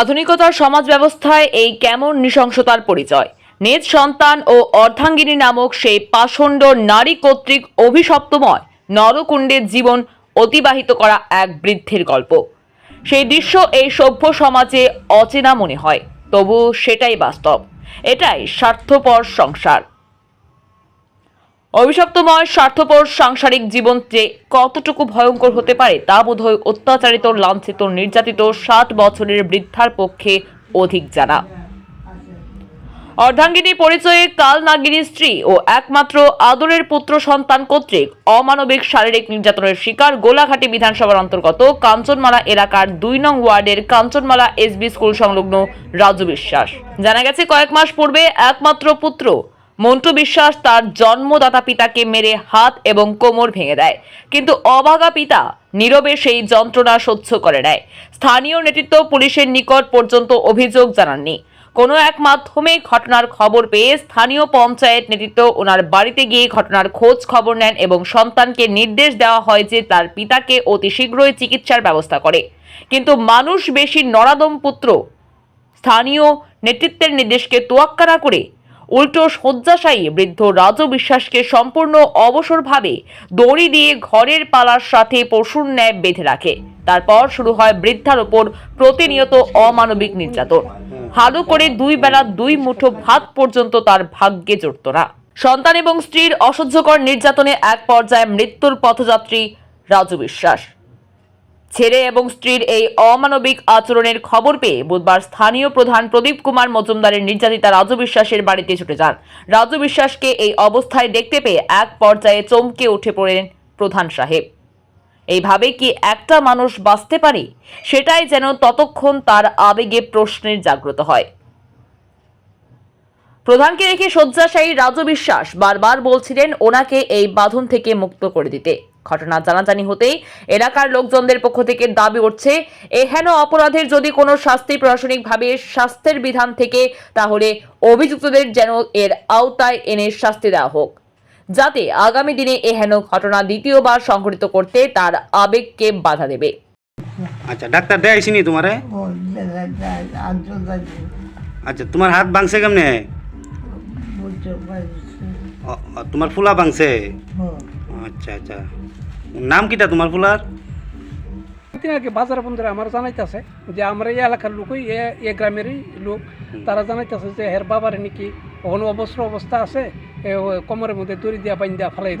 আধুনিকতার সমাজ ব্যবস্থায় এই কেমন নৃশংসতার পরিচয়? নিজ সন্তান ও অর্ধাঙ্গিনী নামক সেই পাষণ্ড নারী কর্তৃক অভিশপ্তময় নরকুণ্ডের জীবন অতিবাহিত করা এক বৃদ্ধের গল্প। সেই দৃশ্য এই সভ্য সমাজে অচেনা মনে হয় তবু সেটাই বাস্তব। এটাই স্বার্থপর সংসার। অভিশপ্তময়, স্বার্থপর, সাংসারিক জীবন যে কতটুকু ভয়ঙ্কর হতে পারে, তা বোধহয় অত্যাচারিত, লাঞ্ছিত, নির্যাতিত সাত বছরের বৃদ্ধার পক্ষে অধিক জানা। অর্ধাঙ্গিনী পরিচয়ে কাল নাগিনীর স্ত্রী ও একমাত্র আদরের পুত্র সন্তান কর্তৃক অমানবিক শারীরিক নির্যাতনের শিকার গোলাঘাটি বিধানসভার অন্তর্গত কাঞ্চনমালা এলাকার দুই নং ওয়ার্ডের কাঞ্চনমালা এসবি স্কুল সংলগ্ন রাজু বিশ্বাস। জানা গেছে, কয়েক মাস পূর্বে একমাত্র পুত্র মন্টু বিশ্বাস তার জন্মদাতা পিতাকে মেরে হাত এবং কোমর ভেঙে দেয়। কিন্তু অভাগা পিতা নীরবে সেই যন্ত্রণা সহ্য করে নেয়। স্থানীয় নেতৃত্ব পুলিশের নিকট পর্যন্ত অভিযোগ জানাননি। কোনো এক মাধ্যমে ঘটনার খবর পেয়ে স্থানীয় পঞ্চায়েত নেতৃত্ব ওনার বাড়িতে গিয়ে ঘটনার খোঁজ খবর নেন এবং সন্তানকে নির্দেশ দেওয়া হয় যে তার পিতাকে অতি শীঘ্রই চিকিৎসার ব্যবস্থা করে। কিন্তু মানুষ বেশি নরাদম পুত্র স্থানীয় নেতৃত্বের নির্দেশকে তোয়াক্কা না করে উল্টো শয্যাশায়ী বৃদ্ধ রাজু বিশ্বাসকে সম্পূর্ণ অবসরভাবে দড়ি দিয়ে ঘরের পালার সাথে পশুর ন্যায় বেঁধে রাখে। তারপর শুরু হয় বৃদ্ধার ওপর প্রতিনিয়ত অমানবিক নির্যাতন। হালু করে দুই বেলা দুই মুঠো ভাত পর্যন্ত তার ভাগ্যে জুটত না। সন্তান এবং স্ত্রীর অসহ্যকর নির্যাতনে এক পর্যায়ে মৃত্যুর পথযাত্রী রাজু বিশ্বাস। ছেলে এবং স্ত্রীর এই অমানবিক আচরণের খবর পেয়ে বুধবার স্থানীয় প্রধান প্রদীপ কুমার মজুমদারের নির্যাতিতা রাজু বিশ্বাসের বাড়িতে ছুটে যান। রাজু বিশ্বাসকে এই অবস্থায় দেখতে পেয়ে এক পর্যায়ে চমকে উঠে পড়েন প্রধান সাহেব। এইভাবে কি একটা মানুষ বাঁচতে পারে? সেটাই যেন ততক্ষণ তার আবেগে প্রশ্নের জাগ্রত হয়। প্রধানকে রেখে শয্যাশায়ী রাজু বিশ্বাস বারবার বলছিলেন, ওনাকে এই বাঁধন থেকে মুক্ত করে দিতে। ঘটনা জানাজানি হতেই এলাকার লোকজনদের পক্ষ থেকে দাবি উঠছে এহেন অপরাধের যদি কোনো শাস্তি প্রশাসনিকভাবে শাস্তির বিধান থেকে তাহলে অভিযুক্তদের যেন এর আওতায় এনে শাস্তি দেওয়া হোক। যাতে আগামী দিনে এহেন ঘটনা দ্বিতীয়বার সংঘটিত করতে তার আবেগকে বাধা দেবে। আচ্ছা ডাক্তার দেখাইছিনি তোমারে? আচ্ছা তোমার হাত ভাঙছে কেমনে? তোমার ফুলা ভাঙছে? আচ্ছা আচ্ছা। নাম কিটা তোমার ফুলার? দিন আগে বাজার বন্ধুরা আমার জানাইতেছে যে আমরা এই এলাকার লোকই এ গ্রামেরই লোক। তারা জানাইতেছে যে হের বাবার নাকি কোনো অবস্ত্র অবস্থা আছে কোমরের মধ্যে দড়ি দিয়া বাইন্দা ফালাই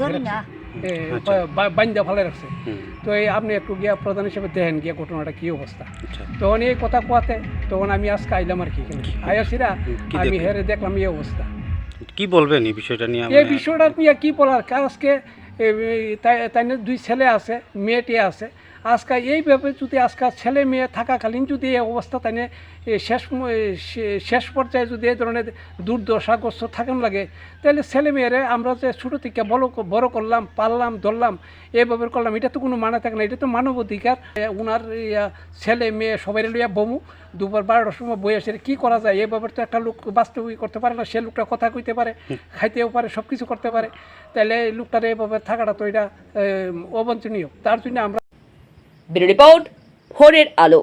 আচ্ছা। বাইন্দা ফালাই রাখছে। তো এই আপনি একটু গিয়া প্রধান হিসেবে দেখেন গিয়া ঘটনাটা কি অবস্থা। আচ্ছা। তখন এই কথা কোয়াতে তখন আমি আজকে আইলাম আর কি আয়াসিরা আমি? হেরে দেখলাম এই অবস্থা। কি বলবেন এই বিষয়টা নিয়ে এই বিষয়টা নিয়ে কি বলার? আজকে তাই দুই ছেলে আছে মেয়েটি আছে। আজকে এইভাবে যদি আজকাল ছেলে মেয়ে থাকাকালীন যদি এই অবস্থা তাই শেষ শেষ পর্যায়ে যদি এই ধরনের দুর্দশাগ্রস্ত থাকেন লাগে তাহলে ছেলে মেয়েরা আমরা যে ছোটো থেকে বড় বড় করলাম পাললাম ধরলাম এইভাবে করলাম এটা তো কোনো মানে থাকে না এটা তো মানব অধিকার। এ, উনার ইয়া, ছেলে মেয়ে সবাই লইয়া বমু দুপুর বারোটার সময় বই আসে কী করা যায়? এভাবে তো একটা লোক বাস্তবিক করতে পারে না সে লোকটা কথা কইতে পারে খাইতেও পারে সব কিছু করতে পারে। তাহলে লোকটার এভাবে থাকাটা তো এটা এ, অবাঞ্ছনীয়। তার জন্য আমরা ব্যুরো রিপোর্ট ভোরের আলো।